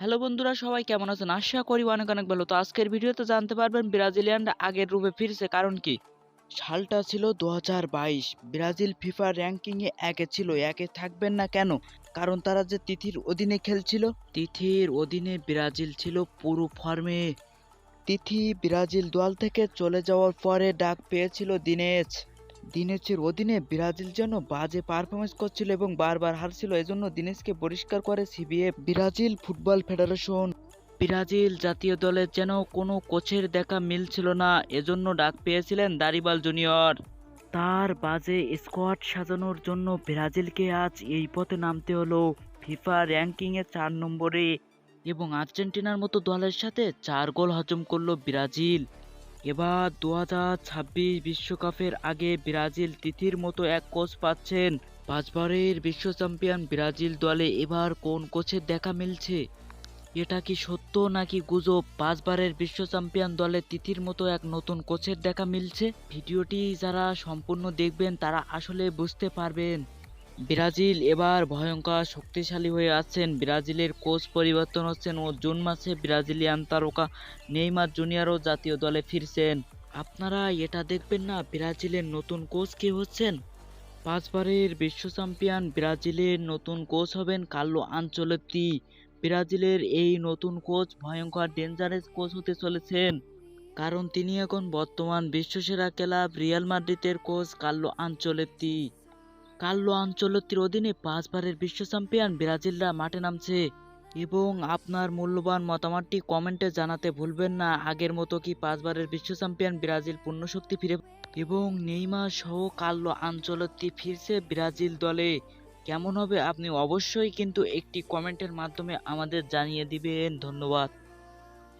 Hello বন্ধুরা, সবাই কেমন আছেন? আশা করি অনেক অনেক ভালো। তো আজকের ভিডিওতে জানতে পারবেন ব্রাজিলিয়ানরা আগের রূপে ফিরছে, কারণ কি? সালটা ছিল দু হাজার বাইশ। ব্রাজিল ফিফা র্যাঙ্কিংয়ে একে ছিল, একে থাকবেন না কেন? কারণ তারা যে তিথির অধীনে খেলছিল, তিথির অধীনে ব্রাজিল ছিল পুরো ফর্মে। তিথি ব্রাজিল দল থেকে চলে যাওয়ার পরে ডাক পেয়েছিল দিনেশ। দিনেশের অধীনে ব্রাজিল যেন বাজে পারফরমেন্স করছিল এবং বারবার হারছিল, এজন্য দিনেশকে পরিষ্কার করে CBF Brazil football federation. Brazil জাতীয় দলের যেন কোনো কোচের দেখা মিলছিল না, এজন্য ডাক পেয়েছিলেন দারিবাল জুনিয়র। তার বাজে স্কোয়াড সাজানোর জন্য ব্রাজিলকে আজ এই পথে নামতে হলো। ফিফা র্যাঙ্কিংয়ে চার নম্বরে এবং আর্জেন্টিনার মতো দলের সাথে চার গোল হজম করল ব্রাজিল। এবার দু ছাব্বিশ বিশ্বকাপের আগে ব্রাজিল তিথির মতো এক কোচ পাচ্ছেন। পাঁচবারের বিশ্ব চ্যাম্পিয়ন ব্রাজিল দলে এবার কোন কোচের দেখা মিলছে? এটা কি সত্য নাকি গুজব? পাঁচবারের বিশ্ব চ্যাম্পিয়ন দলে তিথির মতো এক নতুন কোচের দেখা মিলছে? ভিডিওটি যারা সম্পূর্ণ দেখবেন তারা আসলে বুঝতে পারবেন। ব্রাজিল এবার ভয়ঙ্কর শক্তিশালী হয়ে আছেন। ব্রাজিলের কোচ পরিবর্তন হচ্ছেন ও জুন মাসে ব্রাজিলিয়ান তারকা নেইমার জুনিয়রও জাতীয় দলে ফিরছেন। আপনারা এটা দেখবেন না, ব্রাজিলের নতুন কোচ কে হচ্ছেন? পাঁচবারের বিশ্ব চ্যাম্পিয়ন ব্রাজিলের নতুন কোচ হবেন কার্লো আঞ্চলত্তি ব্রাজিলের এই নতুন কোচ ভয়ঙ্কর ডেঞ্জারাস কোচ হতে চলেছেন। কারণ তিনি এখন বর্তমান বিশ্বসেরা ক্লাব রিয়াল মাদ্রিদের কোচ কার্লো আঞ্চলত্তি কার্লো আঞ্চলত্তির অধীনে পাঁচবারের বিশ্ব চ্যাম্পিয়ন ব্রাজিলরা মাঠে নামছে। এবং আপনার মূল্যবান মতামতটি কমেন্টে জানাতে ভুলবেন না। আগের মতো কি পাঁচবারের বিশ্ব চ্যাম্পিয়ন ব্রাজিল পূর্ণ শক্তি ফিরে এবং নেইমার সহ কার্লো আঞ্চলত্তি ফিরছে ব্রাজিল দলে। কেমন হবে আপনি অবশ্যই কিন্তু একটি কমেন্টের মাধ্যমে আমাদের জানিয়ে দিবেন। ধন্যবাদ।